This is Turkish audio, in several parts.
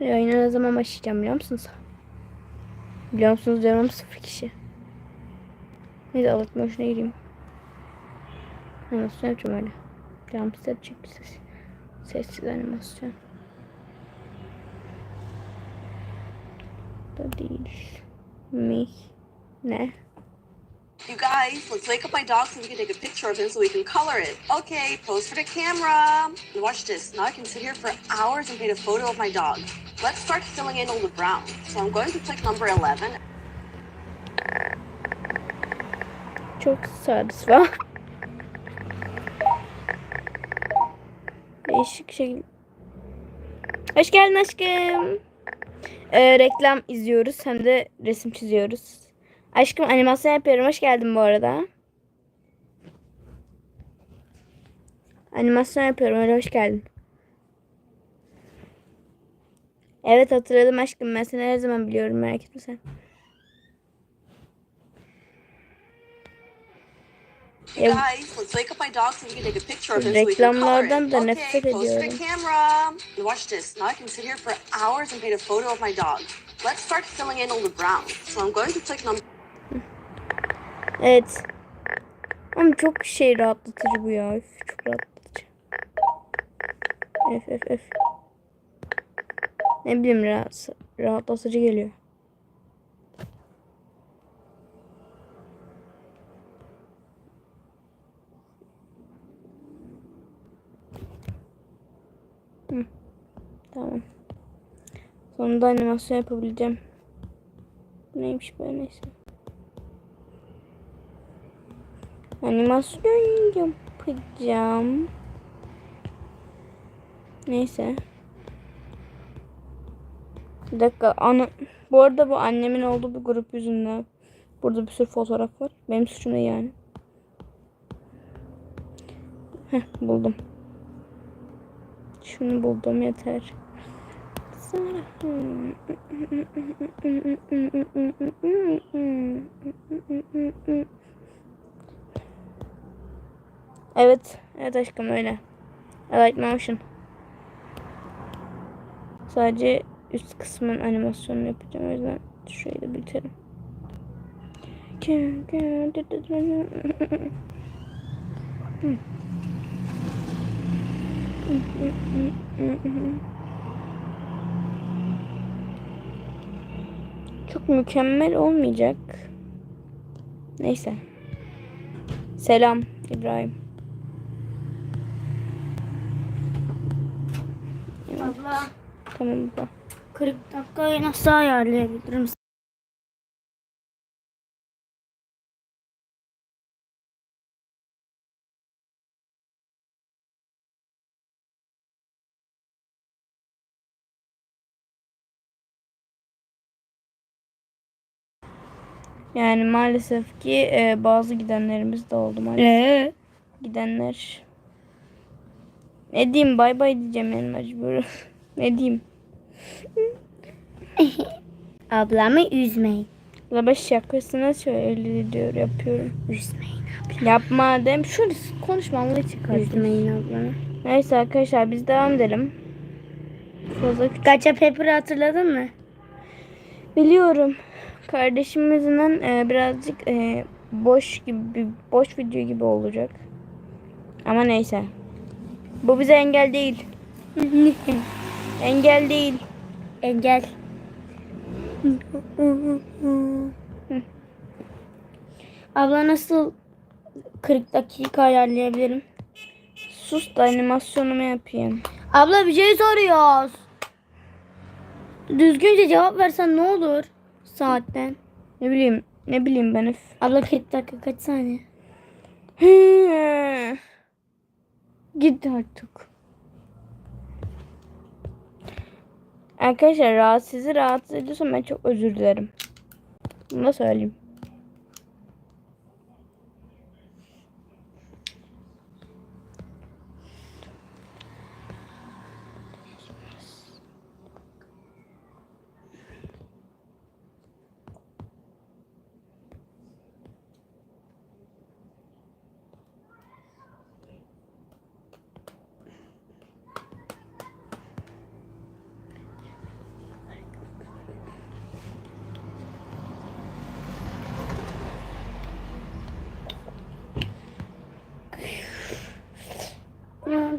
Yayına ne zaman başlayacağım biliyor musunuz? Biliyor musunuz diyorum sıfır kişi. Neyse alıtma hoşuna gireyim. Animasyon yapacağım öyle. Çek bir ses. Sessiz animasyon. Da değil. Mi. Ne? You guys, let's wake up my dog so we can take a picture of him so we can color it. Okay, pose for the camera. Watch this. Now I can sit here for hours and paint a photo of my dog. Let's start filling in all the brown. So I'm going to click number 11. Çok sarsva. Değişik şey. Hoş geldin aşkım. Ee, reklam izliyoruz hem de resim çiziyoruz. Aşkım animasyon yapıyorum. Hoş geldin bu arada. Animasyon yapıyorum. Öyle hoş geldin. Evet hatırladım aşkım. Ben seni her zaman biliyorum. Merak etme sen. Yeah. guys, let's wake up my dog so we can take a picture of him so we can color Reklamlardan it. da Okay, nefret pose for the ediyorum. camera. And watch this. Now I can sit here for hours and paint a photo of my dog. Let's start filling in all the brown. So I'm going to click number Evet. Ama çok şey rahatlatıcı bu ya. Üf, çok rahatlatıcı. Öf öf öf. Ne bileyim rahat, rahatlatıcı geliyor. Tamam. Sonunda animasyon yapabileceğim. Neymiş böyle neyse. Animasyon yapacağım. Neyse. Bir dakika. Ana... Bu arada bu annemin olduğu bir grup yüzünden. Burada bir sürü fotoğraf var. Benim suçum ne yani? Heh buldum. Şunu buldum yeter. Evet. Evet aşkım öyle. I like motion. Sadece üst kısmın animasyonunu yapacağım. O yüzden şurayı da biterim. Çok mükemmel olmayacak. Neyse. Selam İbrahim. Abla Baba. 40 dakikayı nasıl ayarlayabilirim? Yani maalesef ki e, bazı gidenlerimiz de oldu maalesef. Ee? Gidenler. Ne diyeyim bay bay diyeceğim yani mecbur. ne diyeyim? Ablamı üzmeyin. Ben şakasına şöyle diyor yapıyorum. Üzmeyin. Yapma dem. Şöyle konuşma Allah için kardeşim. Üzmeyin ablamı. Neyse arkadaşlar biz devam edelim. Fazla küçük. Gacha Pepper'ı hatırladın mı? Biliyorum. Kardeşimizin e, birazcık e, boş gibi boş video gibi olacak. Ama neyse. Bu bize engel değil. Engel değil. Engel. Abla nasıl 40 dakika ayarlayabilirim? Sus da animasyonumu yapayım. Abla bir şey soruyoruz. Düzgünce cevap versen ne olur saatten? Ne bileyim ne bileyim ben üf. Abla 40 dakika kaç saniye? Git artık. Arkadaşlar rahatsız sizi rahatsız ediyorsam ben çok özür dilerim. Bunu da söyleyeyim.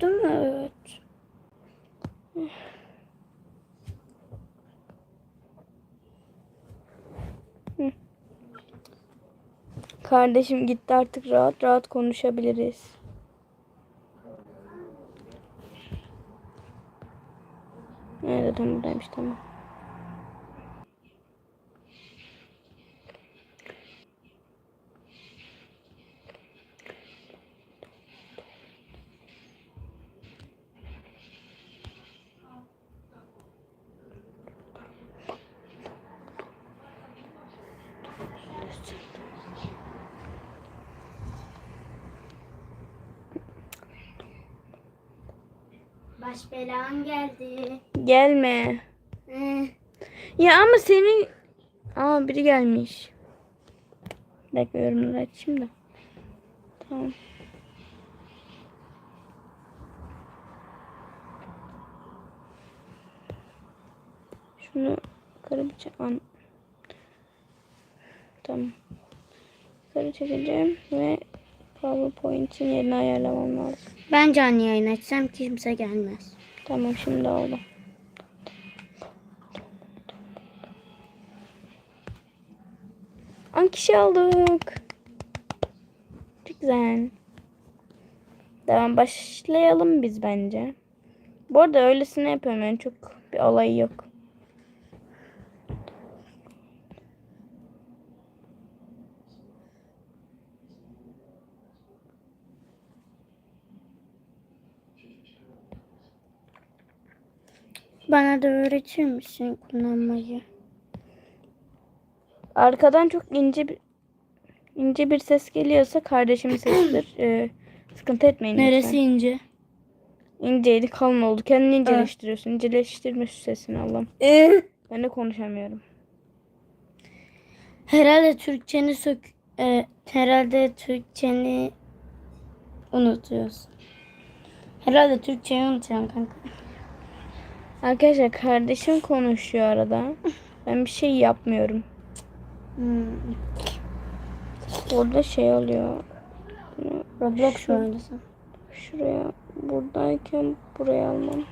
değil mi? Evet. Kardeşim gitti artık rahat rahat konuşabiliriz. Evet tamam buradaymış tamam. Baş belan geldi. Gelme. Eh, Ya ama senin... Aa biri gelmiş. Bir dakika yorumları açayım da. Tamam. Şunu yukarı bir an- Tamam. Yukarı çekeceğim ve PowerPoint'in yerini ayarlamam lazım. Ben canlı yayın açsam kimse gelmez. Tamam şimdi oldu. On kişi olduk. Çok güzel. Devam başlayalım biz bence. Bu arada öylesine yapıyorum yani çok bir olay yok. Bana da öğretir misin kullanmayı? Arkadan çok ince bir ince bir ses geliyorsa kardeşimin sesidir. Ee, sıkıntı etmeyin Neresi lütfen. ince? İnceydi kalın oldu. Kendini inceleştiriyorsun. İnceleştirme şu sesini Allah'ım. Ben de konuşamıyorum. Herhalde Türkçeni sök... e, herhalde Türkçeni unutuyorsun. Herhalde Türkçeyi unutuyorsun kanka. Arkadaşlar kardeşim konuşuyor arada. Ben bir şey yapmıyorum. Hmm. Orada şey oluyor. Roblox mu oynasın? Şuraya buradayken buraya almam.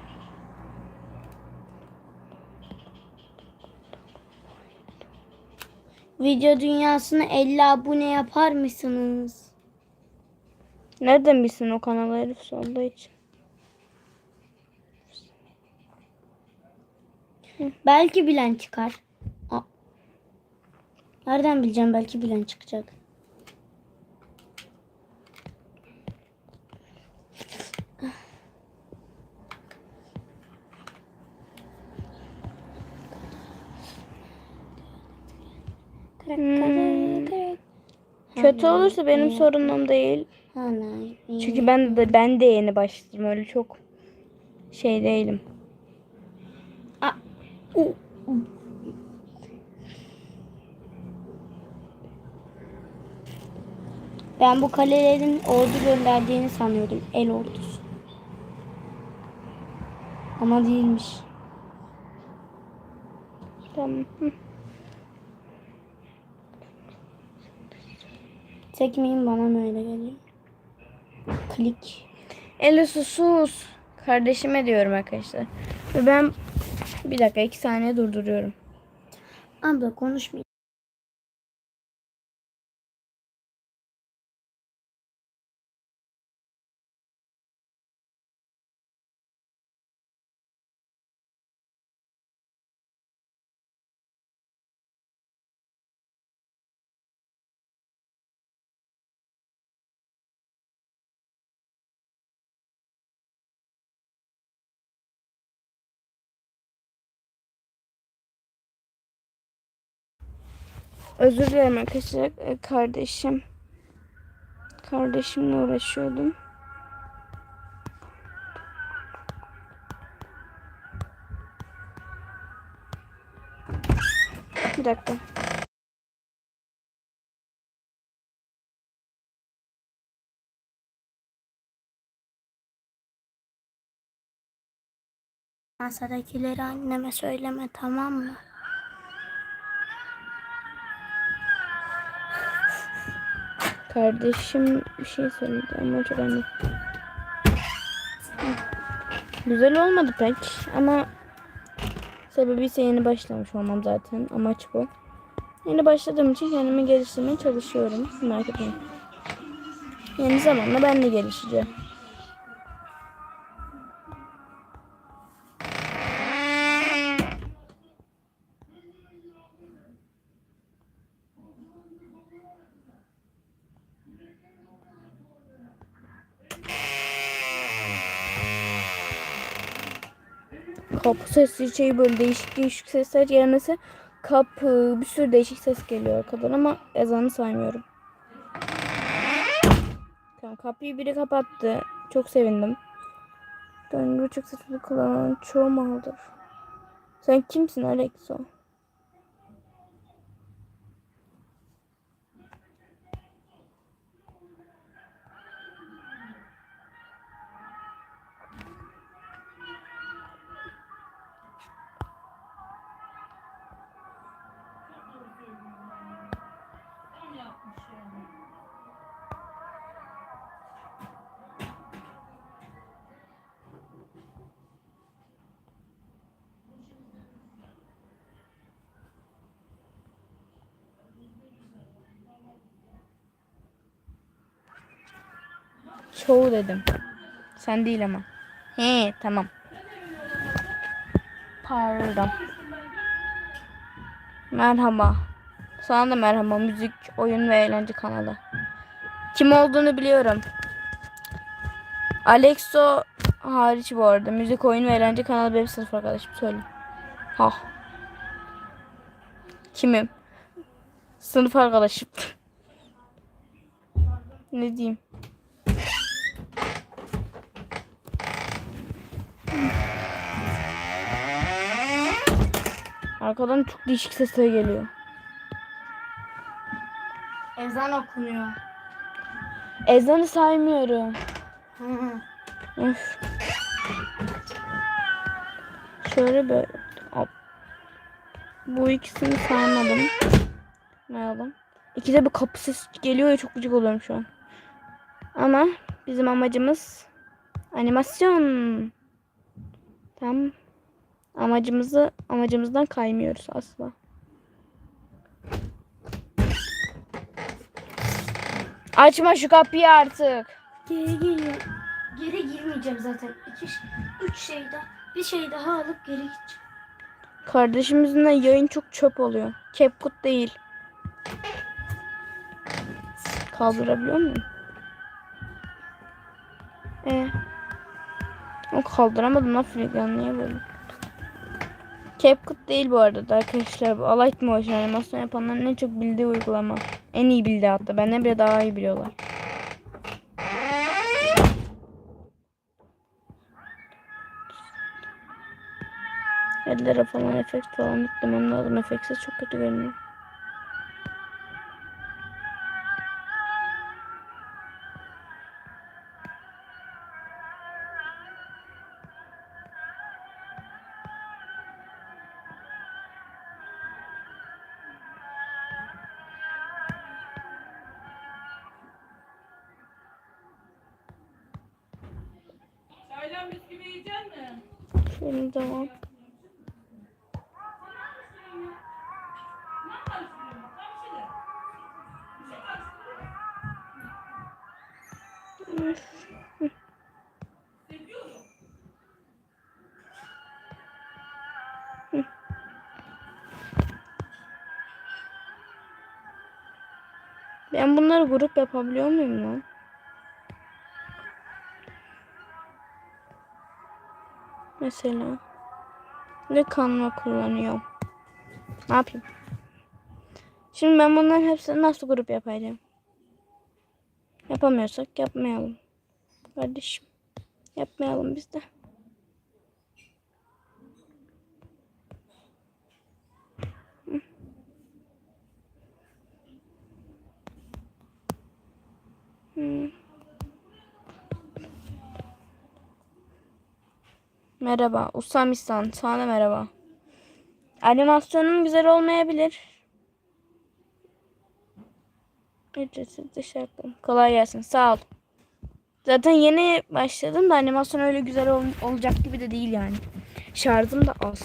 Video dünyasına 50 abone yapar mısınız? Nereden bilsin o kanalı herif solduğu için. Belki bilen çıkar. Aa. Nereden bileceğim belki bilen çıkacak. Hmm. Kötü olursa benim sorunum değil. Çünkü ben de ben de yeni başladım. Öyle çok şey değilim. Ben bu kalelerin ordu gönderdiğini sanıyordum. El ordusu. Ama değilmiş. Tamam. Hı. Tekmeyin bana mı öyle geliyor? Klik. Eli sus. Kardeşime diyorum arkadaşlar. Ve ben bir dakika iki saniye durduruyorum. Abla konuşmayayım. Özür dilerim arkadaşlar. Ee, Kardeşim. Kardeşimle uğraşıyordum. Bir dakika. Masadakileri anneme söyleme tamam mı? Kardeşim bir şey söyledi ama çok anladım. Güzel olmadı pek ama sebebi ise yeni başlamış olmam zaten. Amaç bu. Yeni başladığım için kendimi geliştirmeye çalışıyorum. Merak etmeyin. Yeni zamanla ben de gelişeceğim. Sesi şey böyle değişik değişik sesler gelmesi kapı bir sürü değişik ses geliyor arkadan ama ezanı saymıyorum. Tamam kapıyı biri kapattı. Çok sevindim. Gönlü çok sesli kullanan çoğu maldır. Sen kimsin Alexo? Çoğu dedim. Sen değil ama. He tamam. Pardon. Merhaba. Sana da merhaba. Müzik, oyun ve eğlence kanalı. Kim olduğunu biliyorum. Alexo hariç bu arada. Müzik, oyun ve eğlence kanalı benim sınıf arkadaşım. Söyle. Ha. Kimim? Sınıf arkadaşım. ne diyeyim? Arkadan çok değişik sesler geliyor. Ezan okunuyor. Ezanı saymıyorum. Şöyle böyle. Hop. Bu ikisini saymadım. Aldım? İkide bir kapı sesi geliyor ya çok gıcık oluyorum şu an. Ama bizim amacımız animasyon. Tamam. Amacımızı amacımızdan kaymıyoruz asla. Açma şu kapıyı artık. Geri geliyor. Geri girmeyeceğim zaten. İki, üç şey daha. Bir şey daha alıp geri gideceğim. Kardeşimizin de yayın çok çöp oluyor. CapCut değil. Kaldırabiliyor muyum? Ee, o kaldıramadım lan Freegan niye böyle? CapCut değil bu arada da arkadaşlar. Bu Alight Motion animasyon yapanların en çok bildiği uygulama. En iyi bildiği hatta. Benden bile daha iyi biliyorlar. Ellere falan efekt falan yüklemem lazım. Efektsiz çok kötü görünüyor. Şöyle devam. Ben bunları grup yapabiliyor muyum lan? Mesela ne kanma kullanıyorum. Ne yapayım? Şimdi ben bunların hepsini nasıl grup yapacağım? Yapamıyorsak yapmayalım. Kardeşim. Yapmayalım biz de. Hı. Merhaba. Usam İhsan. Sana merhaba. Animasyonun güzel olmayabilir. Ücretsiz dışarıdan. Kolay gelsin. Sağ ol. Zaten yeni başladım da animasyon öyle güzel ol- olacak gibi de değil yani. Şarjım da az.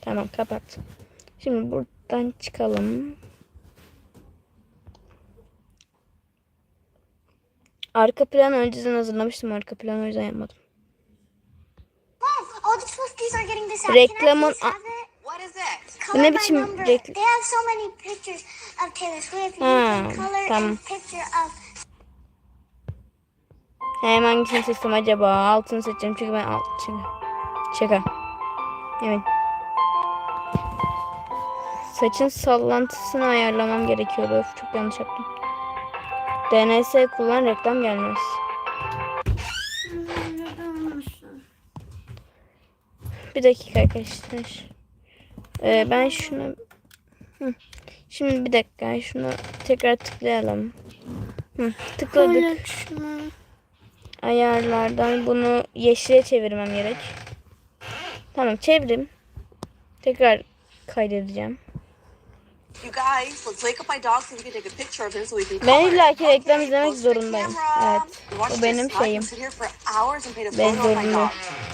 Tamam kapat. Şimdi buradan çıkalım. Arka plan önceden hazırlamıştım arka planı o yüzden yapmadım. Reklamın? Color ne biçim number. rekl- They have so many pictures of Taylor Swift. You Ha, tamam. and picture of Hem hangisini seçsem acaba? Altını seçeceğim çünkü ben alt şaka. Şaka. Evet. Saçın sallantısını ayarlamam gerekiyordu. Öf, çok yanlış yaptım. DNS kullan reklam gelmez. Bir dakika arkadaşlar. Ee, ben şunu Hı. Şimdi bir dakika şunu tekrar tıklayalım. Hı, tıkladık. Ayarlardan bunu yeşile çevirmem gerek. Tamam çevirim. Tekrar kaydedeceğim. You guys, let's wake up my dog so we can take a picture of him so we can Ben color it. illaki reklam izlemek zorundayım. Evet. Bu benim şeyim.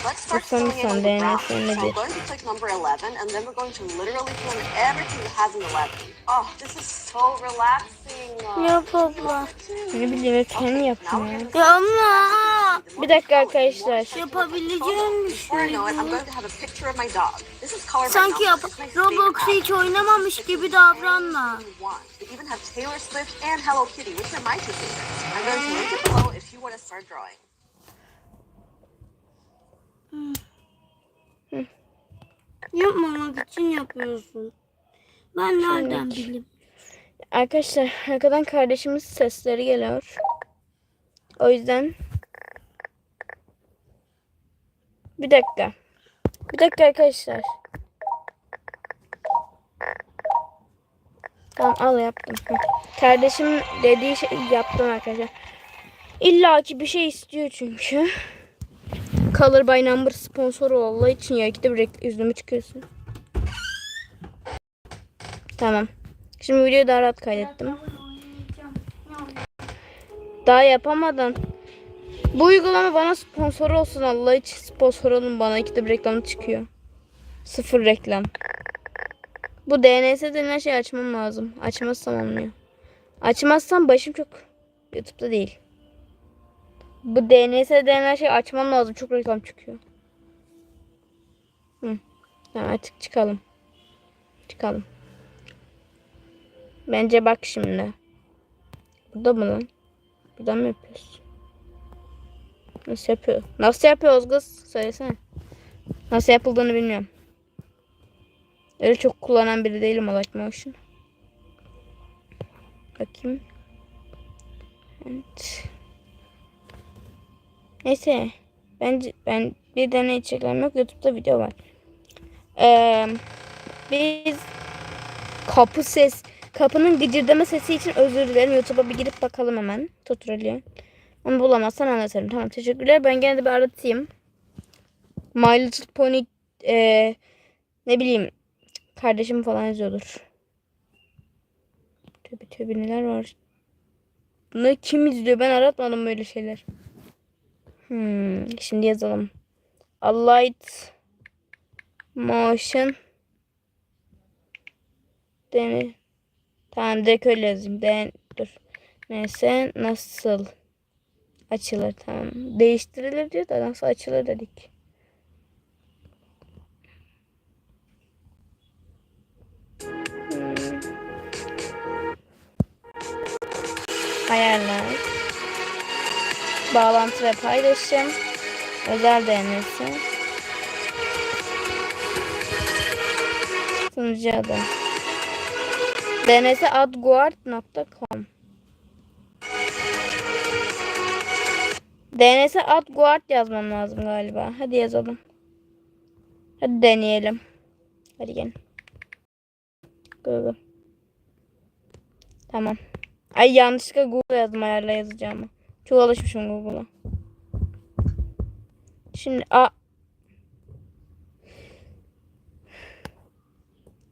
Ben start Bu son filling in son on the DNS brown. So I'm nedir? going to click number 11 and then we're going to literally fill in everything that has an 11. Oh, this is so relaxing. Uh, Yap abla. Ne bileyim hep kendi now yaptım ya. Ya ama. Bir dakika arkadaşlar. Yapabileceğim bir Before I şey Sanki yap app. hiç oynamamış gibi davranma. you want. They even have Taylor Swift and Hello Kitty, which are my two favorites. I'm going to link it below if you want to start drawing. Yapmamak için yapıyorsun. Ben nereden bileyim? Arkadaşlar arkadan kardeşimiz sesleri geliyor. O yüzden bir dakika. Bir dakika arkadaşlar. Tamam al yaptım. Kardeşim dediği şey yaptım arkadaşlar. İlla ki bir şey istiyor çünkü. Color by Number sponsoru olduğu için ya bir rekl- yüzümü çıkıyorsun. Tamam. Şimdi videoyu daha rahat kaydettim. Daha yapamadan. Bu uygulama bana sponsor olsun Allah için sponsor olun bana bir reklam çıkıyor. Sıfır reklam. Bu DNS denilen şey açmam lazım. Açmazsam olmuyor. Açmazsam başım çok YouTube'da değil. Bu DNS denilen şey açmam lazım. Çok reklam çıkıyor. Hı. Tamam artık çıkalım. Çıkalım. Bence bak şimdi. Burada mı lan? Buradan mı yapıyoruz? Nasıl yapıyor? Nasıl yapıyoruz kız? Söylesene. Nasıl yapıldığını bilmiyorum. Öyle çok kullanan biri değilim Light Motion. Bakayım. Evet. Neyse. Bence ben bir deney çekelim yok. Youtube'da video var. Ee, biz kapı ses kapının gıcırdama sesi için özür dilerim. YouTube'a bir girip bakalım hemen. Tutorial. Onu bulamazsan anlatırım. Tamam teşekkürler. Ben gene de bir aratayım. My Little Pony e, ne bileyim kardeşim falan yazıyordur. Tövbe tövbe neler var. Bunu kim izliyor? Ben aratmadım böyle şeyler. Hmm, şimdi yazalım. A light motion Deni. Tamam direkt öyle yazayım. Den dur. Neyse nasıl açılır tamam. Değiştirilir diyor da nasıl açılır dedik. Ayarlar. Bağlantı ve paylaşım. Özel DNS. Sunucu adı. dnsadguard.com dnsadguard yazmam lazım galiba. Hadi yazalım. Hadi deneyelim. Hadi gelin. Google. Tamam. Ay yanlışlıkla Google yazdım ayarla yazacağımı. Çok alışmışım Google'a. Şimdi a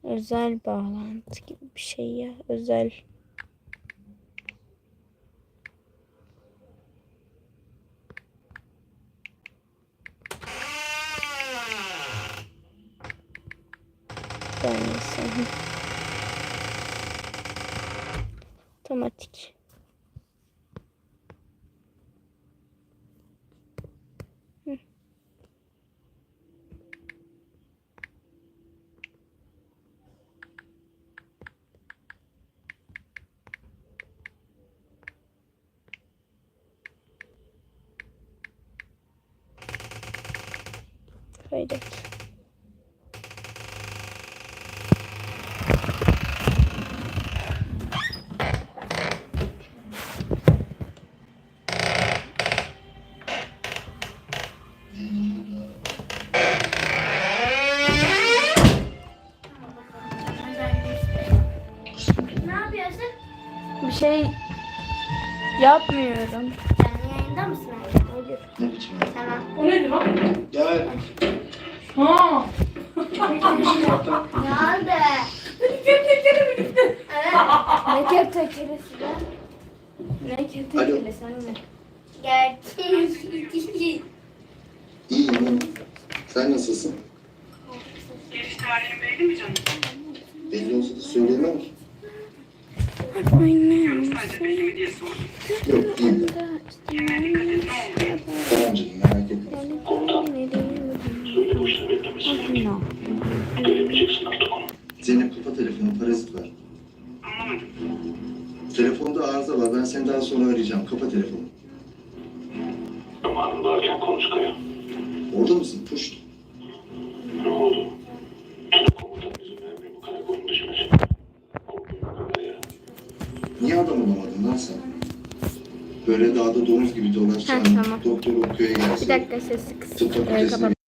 özel bağlantı gibi bir şey ya. Özel. Umarım Malzemesini mi diye sordum. Yemeğini arkadaşlar sık sık e,